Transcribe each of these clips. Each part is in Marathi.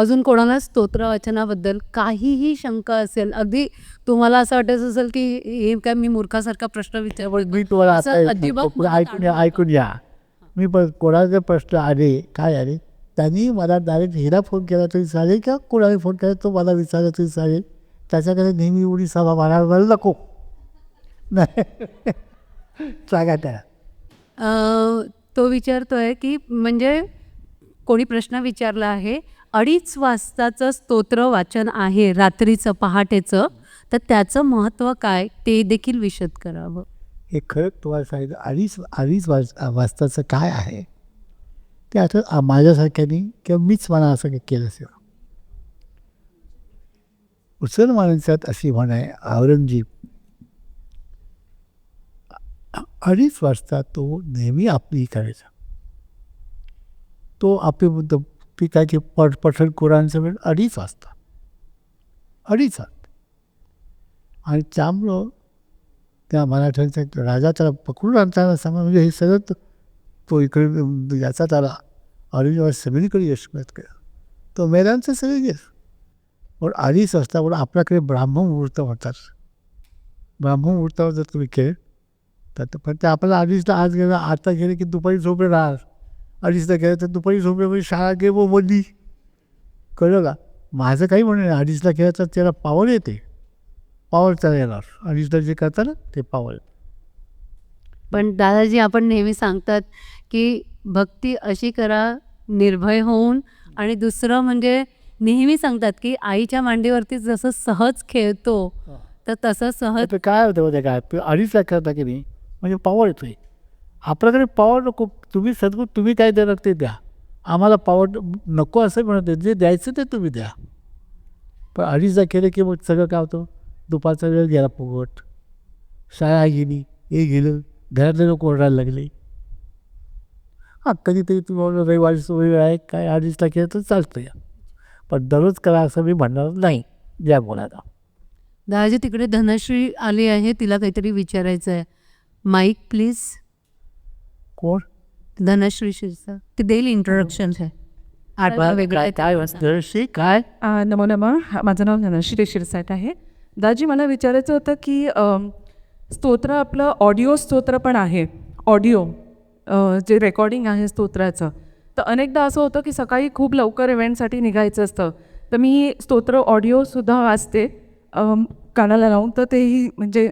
अजून कोणाला स्तोत्र वाचनाबद्दल काहीही शंका असेल अगदी तुम्हाला असं वाटायचं असेल की हे काय मी मूर्खासारखा प्रश्न विचार ऐकून ऐकून या. मी पण कोणाचे प्रश्न आले काय आले त्यांनी मला डायरेक्ट हिला फोन केला तरी चालेल किंवा कोणाला फोन केला तो मला विचारला तरी चालेल. त्याच्याकडे नेहमी एवढी सभा मारायला नको. नाही. सांगा त्याला. अं, तो विचारतोय की म्हणजे कोणी प्रश्न विचारला आहे अडीच वाजताचं स्तोत्र वाचन आहे रात्रीचं पहाटेचं. तर त्याचं महत्त्व काय ते देखील विशद करावं. हे खरं तुम्हाला सांगितलं अडीच अडीच वाज वाजताचं काय आहे? ते आता आ- माझ्यासारख्यानी किंवा मीच म्हणा असं केलं असेल. मुसलमानांच्यात अशी म्हण आहे औरंगजेब अडीच वाजता तो नेहमी आपली करायचा तो आपली बुद्ध पिताचे पठ पठण कुराणचं वेळ अडीच वाजता. अडीच वाजता. आणि त्यामुळं त्या मराठ्यांचा राजा त्याला पकडून आणताना सांगा म्हणजे हे सगळं तो- इकडे याचा त्याला अडीच सगळीकडे यश मिळत केलं तो मेलांचं सगळे यश पण अडीच वाजता पण आपल्याकडे ब्राह्मण मुहूर्त म्हणतात ब्राह्मण मुहूर्तावर जर तुम्ही केले तर पण ते आपल्याला अडीचला आज गेलं आता गेले की दुपारी झोपे राहणार अडीचला गेलं तर दुपारी झोपे म्हणजे शाळा गे व बंदी कळलं का? माझं काही म्हणणं नाही. अडीचला गेलं तर त्याला पावर येते. पावर त्याला येणार अडीचला जे करतात ना ते पावर पण दादाजी आपण नेहमी सांगतात की भक्ती अशी करा निर्भय होऊन. आणि दुसरं म्हणजे नेहमी सांगतात की आईच्या मांडीवरती जसं सहज खेळतो तर तसं सहज काय होतं काय अडीच लाख करता की नाही? म्हणजे पॉवर येतोय. आपल्याकडे पॉवर नको. तुम्ही सद्गुण तुम्ही काय देणार ते द्या. आम्हाला पॉवर नको असं म्हणत आहे जे द्यायचं ते तुम्ही द्या. पण अडीचदा केलं की मग सगळं काय होतं? दुपारचा वेळ गेला फुगट शाळा गेली हे गेलं. घरातले लोक ओरडायला लागले. हां कधीतरी तुम्ही म्हणलं रविवारी वेळ आहे. काय अडीचला केलं तर चालतं या पण दररोज करा असं मी म्हणणार नाही. ज्या बोलायला दादाजी तिकडे धनश्री आली आहे. तिला काहीतरी विचारायचं आहे माईक प्लीज. कोण धनश्री शिरसा ती देईल इंट्रोडक्शन आहे आठवा वेगळा आहे काय काय नमो नमः. माझं नाव धनश्री शिरसाट आहे. दाजी मला विचारायचं होतं की स्तोत्र आपलं ऑडिओ स्तोत्र पण आहे. ऑडिओ जे रेकॉर्डिंग आहे स्तोत्राचं. तर अनेकदा असं होतं की सकाळी खूप लवकर इव्हेंटसाठी निघायचं असतं. तर मी स्तोत्र ऑडिओसुद्धा वाचते कानाला लावून. तर तेही म्हणजे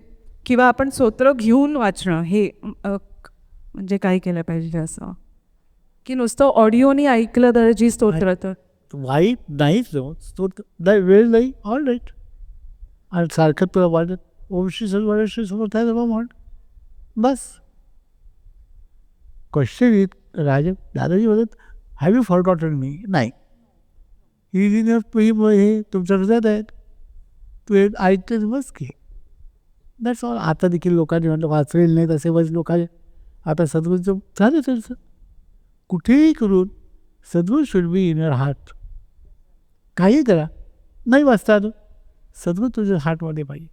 किंवा आपण स्तोत्र घेऊन वाचणं हे म्हणजे काय केलं पाहिजे असं. की नुसतं ऑडिओनी ऐकलं तर जी स्तोत्र तर. वाईट नाही वेळ नाही ऑल राईट आणि सारखं तुला वाटत ओमशी सर्वश्री समोर आहे बाबा म्हण. बस. क्वेश्चन येत राजे दादाजी म्हणत हॅव यू फॉरगॉटन मी नाही. ही ही हे तुमच्या हृदयात आहेत. तू ऐकतेच बस की. दॅट्स ऑल आता देखील लोकांनी म्हटलं वाचलेलं नाही तसे बस लोकांनी आता सद्गुरूचं झालं त्यांचं. कुठेही करून Sadguru should be in your heart काही करा नाही वाचता आलं सद्गुरू तुझ्या हार्टमध्ये पाहिजे.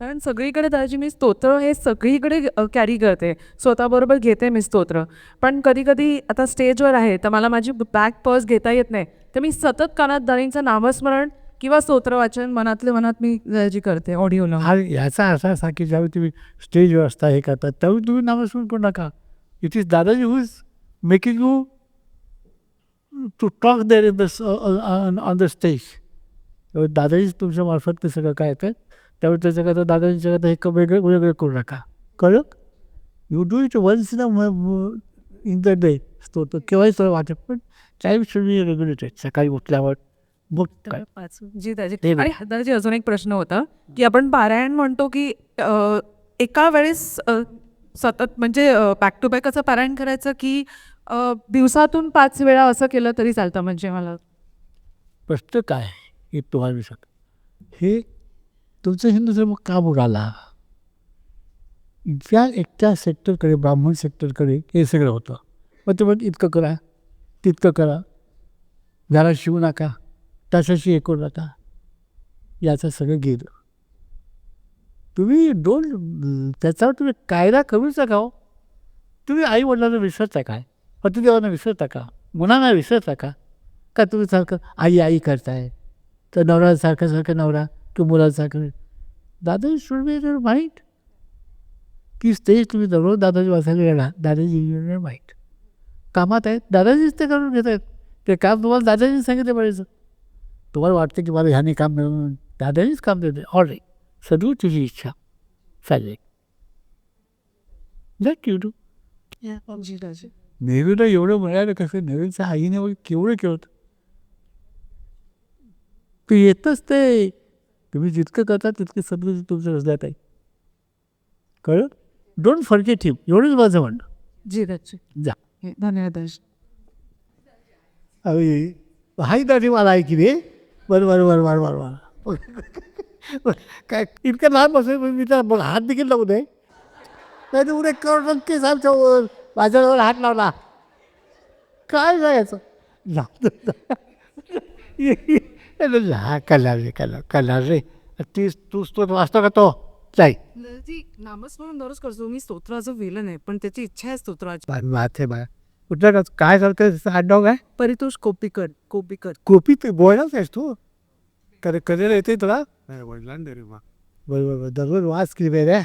कारण सगळीकडे दादाजी मी स्तोत्र हे सगळीकडे कॅरी करते. स्वतःबरोबर घेते मी स्तोत्र. पण कधी कधी आता स्टेजवर आहे तर मला माझी बॅक पर्स घेता येत नाही. तर मी सतत कानात दानींचं नामस्मरण किंवा स्तोत्र वाचन मनातले मनात मी जी करते ऑडिओला हा याचा अर्थ असा की ज्यावेळी तुम्ही स्टेजवर असता हे करता त्यावेळी तुम्ही नामस्मरण करू नका. It is uh, Dadaji who is making you to talk there in the on the stage त्यावेळी दादाजीच तुमच्या मार्फत ते सगळं काय येतं त्यावेळी त्याच्याकरता दादाजीच्या करता हे वेगळं वेगळं करू नका. कळलं? You do it once in in the day स्तोत्र केव्हाही सगळं वाटत पण टाईम शुड बी रेग्युलेटेड सकाळी उठल्यावर मग काय. जी दादाजी ते बघ. आणि दादाजी अजून एक प्रश्न होता की आपण पारायण म्हणतो की अ, एका वेळेस अ, सतत म्हणजे बॅक टू बॅक असं पारायण करायचं की अ, दिवसातून पाच वेळा असं केलं तरी चालतं म्हणजे मला? प्रश्न काय हे तुम्हाला मी सांगतो हे तुमचं हिंदू धर्म का बुडाला? ज्या एकट्या सेक्टरकडे ब्राह्मण सेक्टरकडे हे सगळं होतं. मग ते मग इतकं करा तितकं करा. जरा शिवू नका. तशाशी एकूण नका याचं सगळं गेलं. तुम्ही दोन त्याच्यावर तुम्ही कायदा करूच का हो. तुम्ही आई वडिलांना विसरता काय पतिदेवांना विसरता का? मुलांना विसरता का? का तुम्ही सारखं आई आई करताय? तर नवरा सारखं सारखं नवरा तू मुलांसारखं Dada should be your mind की स्टेज तुम्ही दररोज दादाजी वाचायला गेला दादाजी युअर माइंड कामात आहेत दादाजीच ते करून घेत आहेत ते काम तुम्हाला दादाजीने सांगितलं पाहिजे. तुम्हाला वाटतं की मला ह्याने काम मिळून दादाजीच काम देते ऑल सदू तुझी इच्छा. चालेल. दॅट यू डू नेहरूला एवढं मिळालं कसं नेहरूच्या आईने वगैरे केवढं केलं होतं? ते येतच ते. तुम्ही जितकं करता तितकं सदगुरू तुमचं हृदयात आहे कळलं? डोंट फॉरगेट हिम एवढंच माझं म्हणणं. जी राजे जा. हे, धन्यवाद अरे हाय दादी मला ऐकी रे बरं बरं बरं बरं बरं बरं काय इतकं लहान बसेल मी तर मग हात देखील लावू दे नाही तर उद्या करोड नक्कीच आमच्यावर माझ्याजवळ हात लावला. काय जायचं? हा कलर रे कलर कलर रे. तूच तो वाचतो का तो? जाई नामस्मरण दररोज करतो. मी स्तोत्राचं वेलं नाही पण त्याची इच्छा आहे स्तोत्राची. माथे बा कुठलं का काय चालतं आडनाव काय परितोष कोपीकर कोपीकर. कोपी ते बोलाच आहेस तू कधी कधी येते तुला? बरोबर बरोबर दररोज वाच केली बेऱ्या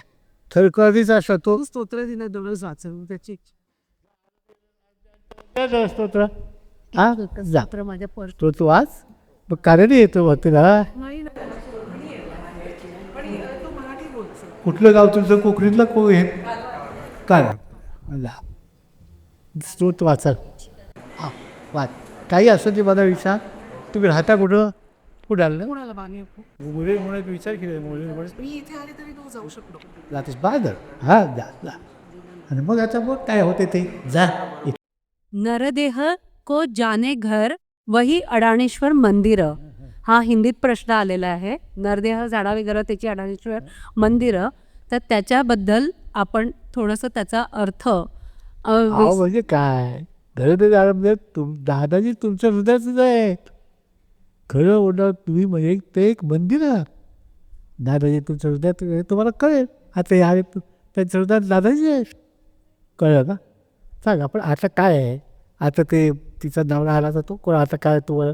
थर कधीच असतो तो तो स्तोत्र दिला दररोज वाचव. त्याची तुला हा? जा. तर माझ्या पर्स तो तू वाच. मग कारण येतो मग तुला नाही कुठलं गाव तुझं? कोकणीतलं को हे काय जा. स्रोत वाचा हा वाच. काही असं ते मला विचार. तुम्ही राहता कुठं? आलं? कोणाला विचार केले मुले मी इथे आले तरी तो जाऊ शकलो जातेस बादर हा जा जा. आणि मग आता मग काय होते ते. जा. नरदेह को जाने घर वही अडाणेश्वर मंदिर. हा हिंदीत प्रश्न आलेला आहे. नरदेह झाडावे घर त्याची अडाणेश्वर मंदिरं. तर त्याच्याबद्दल आपण थोडंसं त्याचा अर्थ अहो म्हणजे काय? खरं ते दादा म्हणजे तुम दादाजी तुमच्या हृदयातच आहेत. खरं बोलणार तुम्ही म्हणजे ते एक मंदिर आहात दादाजी तुमच्या हृदयात आहे, तुम्हाला कळेल. आता या त्यांच्या हृदयात दादाजी आहेत. कळलं का? सांगा पण आता काय आहे? आता ते तिचा नवरा आला तर तो. कोण आता काय तो?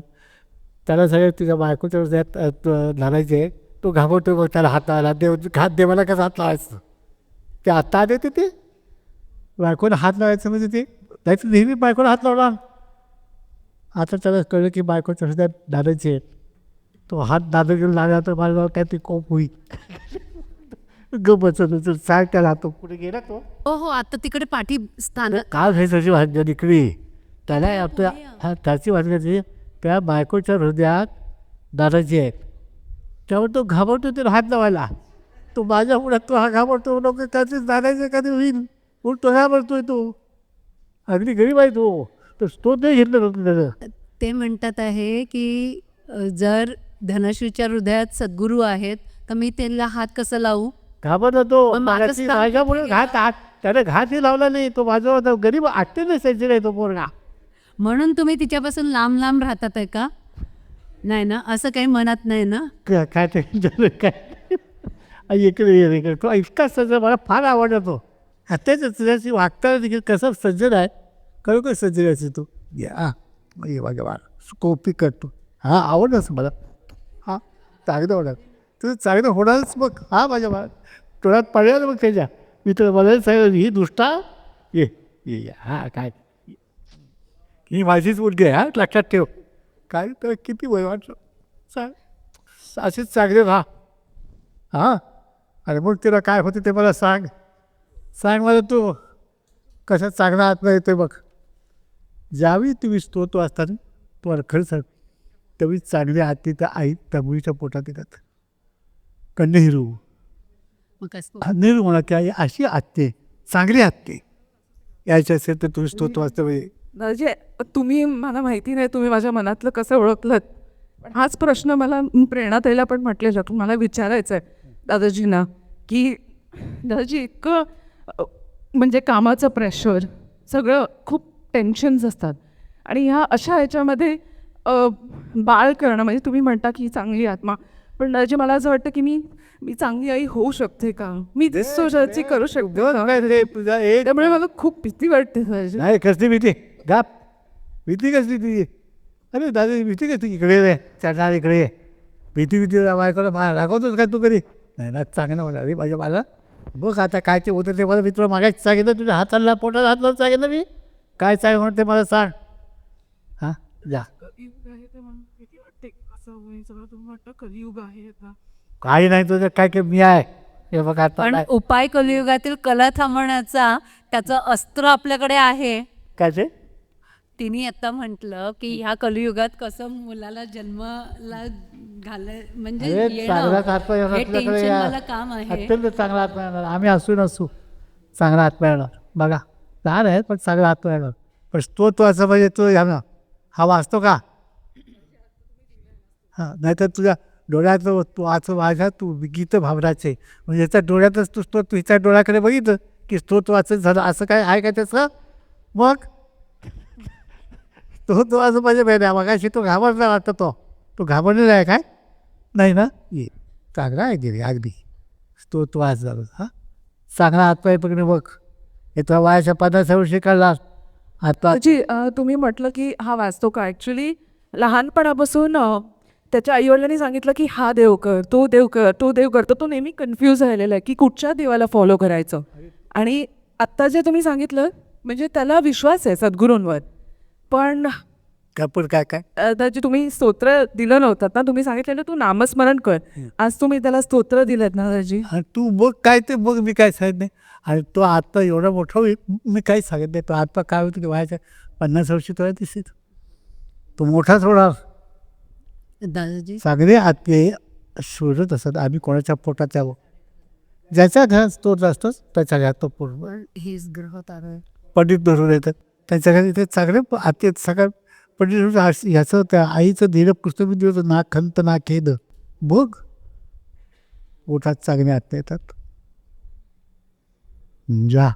त्याला सगळं तिच्या बायकोच्या हृदयात अ, त- घालायचे तो घाबरतो मग त्याला हात आला देव हात देवाला कसा हात लावायचं? ते आत्ता आले होते ते? बायकोला हात लावायचं म्हणजे ते नाही तर नेहमी बायकोला हात लावला आता त्याला कळलं की बायकोच्या हृदयात दादाचे आहेत. तो हात दादा घेऊन लागला तर माझ्या काय ते कोप होईल. ग बचत सांग त्याला तो कुठे गेला तो? हो हो आता तिकडे पाठी स्थान काल हे त्याची भाज्या निघली त्याला आपल्या हा त्याची भाज्याची त्या बायकोच्या हृदयात दादाजी आहेत. त्यावर तो घाबरतो त्याला हात लावायला. तो माझ्या पुढ्यात तो हा घाबरतो. लोक त्याचे दादाचे कधी होईल? म्हणून तो घाबरतोय तो. अगदी गरीब आहे तो. तर तो नाही घेतलं नव्हतं त्याचं. ते म्हणतात आहे की जर धनश्रीच्या हृदयात सद्गुरू आहेत तर मी त्यांना हात कसं लावू? घाबरला तो पण स्थान- माझ्यामुळे घात हात त्याने घातही लावला नाही. तो माझा होता. गरीब आठते नसायचे नाही तो पोरगा. म्हणून तुम्ही तिच्यापासून लांब लांब राहतात आहे का? नाही ना? असं काही मनात नाही ना? काय काय ते काय इकडे ये इकडे. तो इतका सज्जन मला फार आवडला तो आत्ताच तुझ्याशी वागताना देखील कसं सज्जन आहे? खरोखर सज्जन असे तू. ये मग ये बघा बाळा कॉपी करतो हां असं मला. हां चांगलं होणार. तुझं चांगलं होणारच मग. हा माझ्या बाळा. तोळ्यात पडलं मग त्याच्या. मी तर मला सांगितलं ही दुष्टा. ये ये या. हा काय? ही माझीच मुलगी आहे हा. लक्षात ठेव. काय तर किती वय वाटलं? सांग असेच चांगले राहा. हां? अरे मग तिला काय होते ते मला सांग. सांग मला तू. कशा चांगला आत्मा येतोय बघ. ज्यावेळी तुम्ही स्तोत्र असताना तुम्हाला खरं सांग त्यावेळी चांगली आत्ती तर आई त्या मुलीच्या पोटात येतात. का नेहरू मग कसं नेहरू म्हणा की आई अशी आत्ते चांगली आत्ते यायची असेल तर तुम्ही स्तोत्र वाचता म्हणजे म्हणजे तुम्ही मला माहिती नाही तुम्ही माझ्या मनातलं कसं ओळखलं पण हाच प्रश्न मला प्रेरणा ताईला पण म्हटलेलं की मला विचारायचं आहे दादाजींना की दादाजी इतकं म्हणजे कामाचं प्रेशर सगळं खूप टेन्शन्स असतात. आणि ह्या अशा ह्याच्यामध्ये बाळ करणं म्हणजे तुम्ही म्हणता की चांगली आत्मा पण दादाजी मला असं वाटतं की मी मी चांगली आई होऊ शकते का? मी सोसायची करू शकते त्यामुळे मला खूप भीती वाटते. नाही कसली भीती? गाप. भीती कसली तुझी? अरे दादा भीती कसली? इकडे रे चढणार इकडे ये. भीती भीती मला दाखवतोच काय तू कधी? नाही ना चांगलं मला अरे माझ्या मला बघ आता काय ते होतं ते मला मी तुला मागायचं सांगितलं तुझ्या हाताला पोटात हात लावून सांगितलं मी. काय चांगलं म्हणून ते मला सांग. हां जा. कलियुग आहे ते मला किती वाटते. असं होईल सगळं तुम्ही वाटतं कलियुग आहे आता. काही नाही तुझं काय काय मी आहे. हे बघ आता पण काय- उपाय कलियुगातील कला थांबवण्याचा त्याचं अस्त्र आपल्याकडे आहे. काय ते? तिने आता म्हटलं की ह्या कलियुगात कसं मुलाला जन्माला घाल म्हणजे अरे येणं, चांगलाच आत्मा येणार हे तुझ्याकडे टेन्शन या. मला काम आहे. अत्यंत चांगला आत्मा येणार. आम्ही असू नसू चांगला आत्मा येणार. बघा लहान आहे पण चांगला आत्मा येणार. पण तो तो असं म्हणजे तो ह्या ना हा वाचतो का? हां नाहीतर तुझ्या डोळ्यात तू वाचू माझ्या तू गीत भावनाचे. म्हणजे याच्या डोळ्यातच तू तो तुझ्या डोळ्याकडे बघितलं की स्तोत वाचत झालं. असं काय आहे का त्याचं? मग तो तो असं म्हणजे माझ्या बेड्या मगाशी तो घाबरला वाटतं तो. तो घाबरलेला आहे काय? नाही ना? ये चांगला आहे गिरी अगदी. तो तो आज झाला. हां? चांगला हातपाय पकडे बघ. हे तुला वयाच्या पन्नास वर्षी काढला. आता जी तुम्ही म्हटलं की हा वाचतो का? ॲक्च्युली लहानपणापासून त्याच्या आईवडिलांनी सांगितलं की हा देव कर तो देव कर तो देव कर. तर तो नेहमी कन्फ्यूज झालेला आहे की कुठच्या देवाला फॉलो करायचं? आणि आत्ता जे तुम्ही सांगितलं म्हणजे त्याला विश्वास आहे सद्गुरूंवर. पण कपूर काय काय अ, दादाजी तुम्ही स्तोत्र दिलं नव्हतं ना? तुम्ही सांगितलेलं तू नामस्मरण कर. आज तुम्ही त्याला स्तोत्र दिलं ना दादाजी आणि तू बघ काय ते बघ मी काय सांगत नाही. आणि तो आता एवढा मोठा होईल मी काहीच सांगत नाही. तो आता काय होतं की वयाच्या पन्नास वर्षी तुला दिसेल. तो मोठाच होणार. दादाजी. चांगले आत्मे शोधत असत आम्ही कोणाच्या पोटात यावं? ज्याच्या घरात तो असतोच त्याच्या घरात तो पूर्ण हेच ग्रह तारा. पंडित धरून येतात. त्यांच्या घरी ते चांगले आते सगळं पंडित ह्याचं त्या आईचं दिलं पुस्तक दिलं होतं ना खंत ना खेद बघ. पोटात चांगले आत्ता येतात. जा.